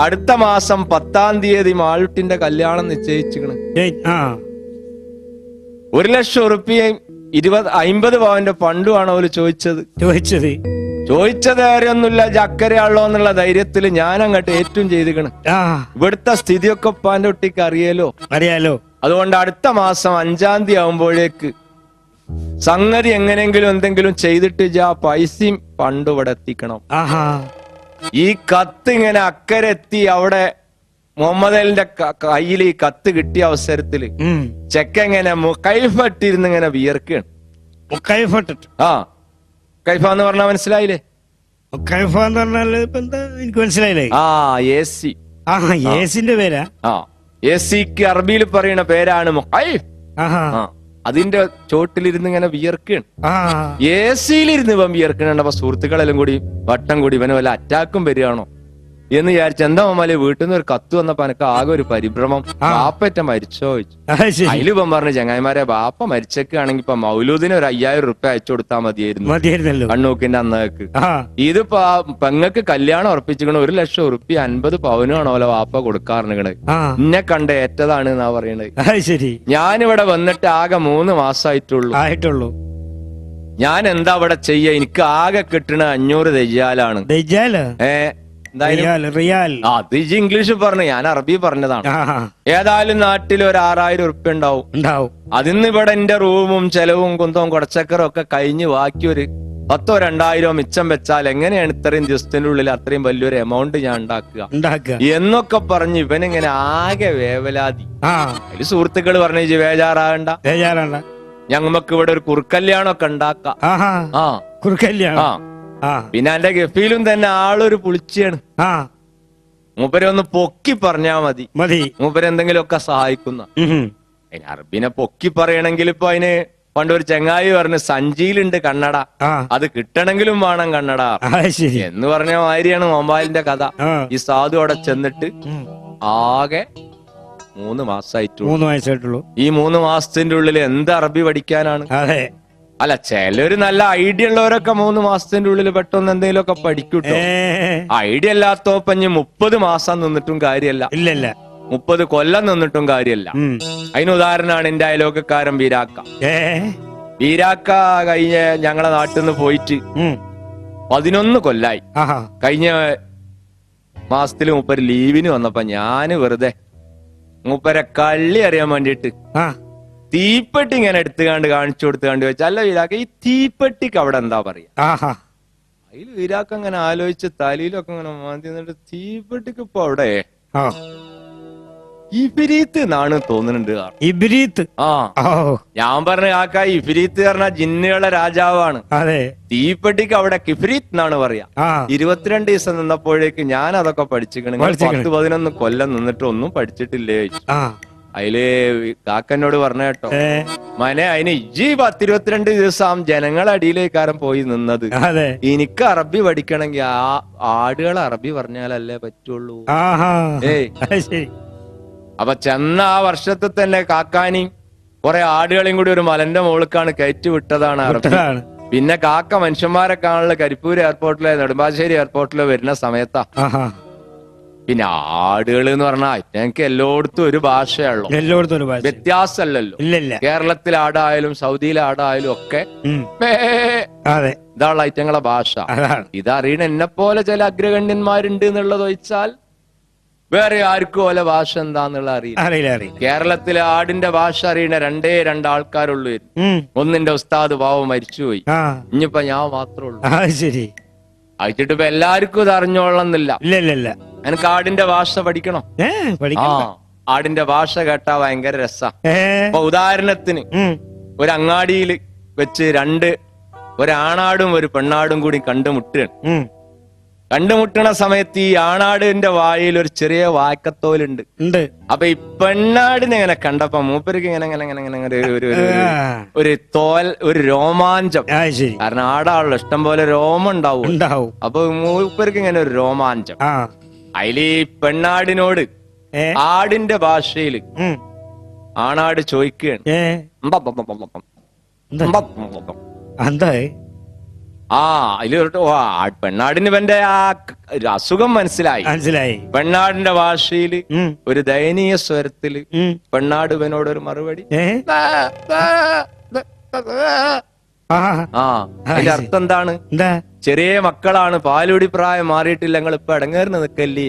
അടുത്ത മാസം പത്താം തീയതി മാളുട്ടിന്റെ കല്യാണം നിശ്ചയിച്ചിക്കണ് ഒരു ലക്ഷം ഉറുപ്പിയും ഇരുപത് അയിമ്പത് പവന്റെ ഫണ്ടുമാണ് അവർ ചോദിച്ചത്. ചോദിച്ചത്. ചോദിച്ചത് കാര്യമൊന്നുമില്ല ചക്കരയാണല്ലോ എന്നുള്ള ധൈര്യത്തിൽ ഞാൻ അങ്ങോട്ട് ഏറ്റവും ചെയ്തിക്കണ് ഇവിടുത്തെ സ്ഥിതിയൊക്കെ ഉപ്പാന്റെ കുട്ടിക്ക് അറിയാലോ? അറിയാലോ. അതുകൊണ്ട് അടുത്ത മാസം അഞ്ചാം തീയതി ആവുമ്പോഴേക്ക് സംഗതി എങ്ങനെങ്കിലും എന്തെങ്കിലും ചെയ്തിട്ട് ആ പൈസയും പണ്ടുവിടെ ഇവിടെ എത്തിക്കണം. ആഹാ. ഈ കത്ത് ഇങ്ങനെ അക്കരെത്തി അവിടെ മുഹമ്മദ് അലിന്റെ കയ്യിൽ ഈ കത്ത് കിട്ടിയ അവസരത്തിൽ ചെക്ക എങ്ങനെ കൈഫട്ടിരുന്ന് ഇങ്ങനെ വിയർക്കാണ്. കൈഫട്ടിട്ട്. ആ കൈഫ എന്ന് പറഞ്ഞാൽ മനസ്സിലായില്ലേ കൈഫ എന്ന് പറഞ്ഞാൽ എനിക്ക് മനസ്സിലായില്ലേ? ആ എ സി ആ യേസിന്റെ പേരാ? ആ എ സിക്ക് അറബിയിൽ പറയുന്ന പേരാണ് മുഖൈഫ് ആ. അതിന്റെ ചോട്ടിലിരുന്ന് ഇങ്ങനെ വിയർക്കുകയാണ്. എ സിയിലിരുന്ന് ഇവൻ വിയർക്കണ സുഹൃത്തുക്കളെല്ലാം കൂടി വട്ടം കൂടി ഇവനെ വല്ല അറ്റാക്കും വരികയാണോ? എന്ന് വിചാരിച്ച എന്താ മമ്മൽ വീട്ടിൽ നിന്ന് ഒരു കത്ത് വന്നപ്പോ എനക്ക് ആകെ ഒരു പരിഭ്രമം. ബാപ്പറ്റ മരിച്ചോ അതിലിപ്പം പറഞ്ഞു ചങ്ങായിമാരെ ബാപ്പ മരിച്ചൊക്കെയാണെങ്കിൽ ഇപ്പൊ മൗലൂദിന് ഒരു അയ്യായിരം റുപ്യ അയച്ചു കൊടുത്താൽ മതിയായിരുന്നു. കണ്ണൂക്കിന്റെ അന്നേക്ക്. ഇതിപ്പോ ആ പെങ്ങക്ക് കല്യാണം ഉറപ്പിച്ചിക്കണ ഒരു ലക്ഷം ഉറുപ്പ്യ അൻപത് പവനാണോ ഓലെ വാപ്പ കൊടുക്കാറുണ്ട് എന്നെ കണ്ട ഏറ്റതാണ് എന്നാ പറയണത്. ഞാനിവിടെ വന്നിട്ട് ആകെ മൂന്ന് മാസമായിട്ടുള്ളൂ ആയിട്ടുള്ളൂ. ഞാൻ എന്താ അവിടെ ചെയ്യ? എനിക്ക് ആകെ കിട്ടണ അഞ്ഞൂറ് ദയ്യാലാണ് ഏഹ് റിയാൽ അത് ഇജ്ജ് ഇംഗ്ലീഷ് പറഞ്ഞു ഞാൻ അറബി പറഞ്ഞതാണ്. ഏതായാലും നാട്ടിൽ ഒരു ആറായിരം ഉറുപ്പ്യ ഉണ്ടാവും. ഉണ്ടാവും. അതിന്ന് ഇവിടെ എന്റെ റൂമും ചെലവും കുന്തവും കുടച്ചക്കറും ഒക്കെ കഴിഞ്ഞ് ബാക്കി ഒരു പത്തോ രണ്ടായിരോ മിച്ചം വെച്ചാൽ എങ്ങനെയാണ് ഇത്രയും ദിവസത്തിന്റെ ഉള്ളിൽ അത്രയും വലിയൊരു എമൗണ്ട് ഞാൻ ഉണ്ടാക്കുക? ഉണ്ടാക്കുക. എന്നൊക്കെ പറഞ്ഞ് ഇവനിങ്ങനെ ആകെ വേവലാതി. ആ. അതിൽ സുഹൃത്തുക്കൾ പറഞ്ഞു വേജാറാകണ്ട ഞങ്ങൾക്ക് ഇവിടെ ഒരു കുറുക്കല്യാണൊക്കെ ഉണ്ടാക്കാം. ആ. കുറുക്കല്യാണം. പിന്നെ എന്റെ ഗഫീലും തന്നെ ആളൊരു പുളിച്ചാണ് മൂപ്പരെ ഒന്ന് പൊക്കി പറഞ്ഞാ മതി. മതി. മൂപ്പര് എന്തെങ്കിലുമൊക്കെ സഹായിക്കുന്ന. അതിന് അറബിനെ പൊക്കി പറയണെങ്കിൽ ഇപ്പൊ അതിന് പണ്ട് ഒരു ചെങ്ങായി പറഞ്ഞു സഞ്ചിയിലുണ്ട് കണ്ണട. അത് കിട്ടണമെങ്കിലും വേണം കണ്ണട. എന്ന് പറഞ്ഞ മാതിരിയാണ് മൊബൈലിന്റെ കഥ. ഈ സാധു അവിടെ ചെന്നിട്ട് ആകെ മൂന്ന് മാസമായിട്ടുള്ളൂ മൂന്ന് വയസ്സായിട്ടുള്ളൂ ഈ മൂന്ന് മാസത്തിന്റെ ഉള്ളിൽ എന്ത് അറബി പഠിക്കാനാണ്? അല്ല ചിലര് നല്ല ഐഡിയ ഉള്ളവരൊക്കെ മൂന്ന് മാസത്തിന്റെ ഉള്ളിൽ പെട്ടെന്ന് എന്തെങ്കിലുമൊക്കെ പഠിക്കൂട്ടോ. ഐഡിയ ഇല്ലാത്തോപ്പഞ്ഞ് മുപ്പത് മാസം നിന്നിട്ടും കാര്യമല്ല ഇല്ലല്ല ഇല്ല. മുപ്പത് കൊല്ലം നിന്നിട്ടും കാര്യമല്ല അതിനുദാഹരണമാണ് അതിന് ഉദാഹരണമാണ് എന്റെ അയലോക്കക്കാരൻ വീരാക്ക. വീരാക്ക കഴിഞ്ഞ ഞങ്ങളെ നാട്ടിൽ നിന്ന് പോയിട്ട്. പതിനൊന്ന് കൊല്ലായി. കഴിഞ്ഞ മാസത്തിൽ മൂപ്പര് ലീവിന് വന്നപ്പോ ഞാൻ വെറുതെ മൂപ്പരെ കള്ളി അറിയാൻ വേണ്ടിയിട്ട് തീപ്പെട്ടി ഇങ്ങനെ എടുത്തുകാണ്ട് കാണിച്ചു കൊടുത്തുകാണ്ട് വെച്ചാൽ അല്ല വീരാക്ക ഈ തീപ്പെട്ടിക്ക് അവിടെ എന്താ പറയാ? ആഹാ. അതിൽ വീരാക്ക അങ്ങനെ ആലോചിച്ച് തലയിലൊക്കെ ഇങ്ങനെ മാന്തി നിന്നിട്ട് തീപ്പെട്ടിക്ക് ഇപ്പൊ അവിടെ? ആ. ഇഫിരീത്ത് എന്നാണ് തോന്നുന്നുണ്ട് ഇബിരീത്ത്? ആ. ഓ. ഞാൻ പറഞ്ഞ കാക്ക ഇബിരീത്ത് പറഞ്ഞ ജിന്നുകളുടെ രാജാവാണ്. അതെ. തീപ്പെട്ടിക്ക് അവിടെ കിഫിരീത്ത് എന്നാണ് പറയാ. ആ. ഇരുപത്തിരണ്ട് ദിവസം നിന്നപ്പോഴേക്ക് ഞാൻ അതൊക്കെ പഠിച്ചിക്കണെങ്കിൽ പഠിച്ചിക്കണ്. പത്ത് പതിനൊന്ന് കൊല്ലം നിന്നിട്ട് ഒന്നും പഠിച്ചിട്ടില്ലേ ചോദിച്ചു. ആ. അതിൽ കാക്കനോട് പറഞ്ഞ കേട്ടോ. മനെ അതിന് ഇജി പത്തിരുപത്തിരണ്ട് ദിവസം ജനങ്ങൾ അടിയിലേക്കാരം പോയി നിന്നത്. എനിക്ക് അറബി പഠിക്കണമെങ്കിൽ ആ ആടുകൾ അറബി പറഞ്ഞാലല്ലേ പറ്റുള്ളൂ. ഏയ്. അപ്പൊ ചെന്ന ആ വർഷത്തിൽ തന്നെ കാക്കാനി കുറെ ആടുകളെയും കൂടി ഒരു മലന്റെ മുകൾക്കാണ് കയറ്റി വിട്ടതാണ് അറബി. പിന്നെ കാക്ക മനുഷ്യന്മാരെ കാണുള്ള കരിപ്പൂർ എയർപോർട്ടിലെ നെടുമ്പാശ്ശേരി എയർപോർട്ടിലെ വരുന്ന സമയത്താ. പിന്നെ ആടുകൾ എന്ന് പറഞ്ഞാൽ ഞങ്ങൾക്ക് എല്ലായിടത്തും ഒരു ഭാഷയുള്ളൂ എല്ലായിടത്തും ഒരു ഭാഷ. വ്യത്യാസമല്ലല്ലോ. ഇല്ലല്ല കേരളത്തിൽ ആടായാലും സൗദിയിൽ ആടായാലും ഒക്കെ. മേ. അതെ. ഇതാണ് ഐറ്റങ്ങളെ ഭാഷ. അതാണ്. ഇതറിയണ എന്നെ പോലെ ചില അഗ്രഗണ്യന്മാരുണ്ട് എന്നുള്ളത് ഒഴിച്ചാൽ വേറെ ആർക്കും ഓലെ ഭാഷ എന്താന്നുള്ള അറിയില്ല. അറിയില്ല അറിയില്ല. കേരളത്തിലെ ആടിന്റെ ഭാഷ അറിയണ രണ്ടേ രണ്ട് ആൾക്കാരുള്ളൂ ഉം. ഒന്നിന്റെ ഉസ്താദ് പാവം മരിച്ചുപോയി. ആ. ഇനിയിപ്പൊ ഞാൻ മാത്രമേ ഉള്ളൂ. ആ ശരി. അയച്ചിട്ട് ഇപ്പൊ എല്ലാവർക്കും ഇത് അറിഞ്ഞോളന്നില്ല ഇല്ല ഇല്ല ഇല്ല. എനിക്ക് ആടിന്റെ ഭാഷ പഠിക്കണം. ആ ആടിന്റെ ഭാഷ കേട്ടാ ഭയങ്കര രസാ. അപ്പൊ ഉദാഹരണത്തിന് ഒരു അങ്ങാടിയിൽ വെച്ച് രണ്ട് ഒരാണാടും ഒരു പെണ്ണാടും കൂടി കണ്ടുമുട്ടുകയാണ്. കണ്ടുമുട്ടണ സമയത്ത് ഈ ആണാടിന്റെ വായിൽ ഒരു ചെറിയ വാക്കത്തോലുണ്ട് അപ്പൊ ഈ പെണ്ണാടിനെ ഇങ്ങനെ കണ്ടപ്പോ മൂപ്പർക്ക് ഇങ്ങനെ ഇങ്ങനെ ഇങ്ങനെ ഇങ്ങനെ ഒരു- ഒരു തോൽ ഒരു രോമാഞ്ചം. കാരണം ആടാണല്ലോ ഇഷ്ടം പോലെ രോമം ഉണ്ടാവും. ഉണ്ടാവും. അപ്പൊ മൂപ്പർക്ക് ഇങ്ങനെ ഒരു രോമാഞ്ചം. അതിൽ പെണ്ണാടിനോട് ആടിന്റെ ഭാഷയിൽ ആണാട് ചോദിക്കുകയാണ് ആ അതിൽ പെണ്ണാടിന് ഇവന്റെ ആ അസുഖം മനസ്സിലായി മനസ്സിലായി പെണ്ണാടിന്റെ ഭാഷയിൽ ഒരു ദയനീയ സ്വരത്തിൽ. പെണ്ണാട് ഇവനോട് ഒരു മറുപടി ആ ആ അതിന്റെ അർത്ഥം എന്താണ് എന്താ ചെറിയ മക്കളാണ് പാലുടി പ്രായം മാറിയിട്ടില്ല. ഞങ്ങൾ ഇപ്പൊ ഇടങ്ങേറിന് നിക്കല്ലേ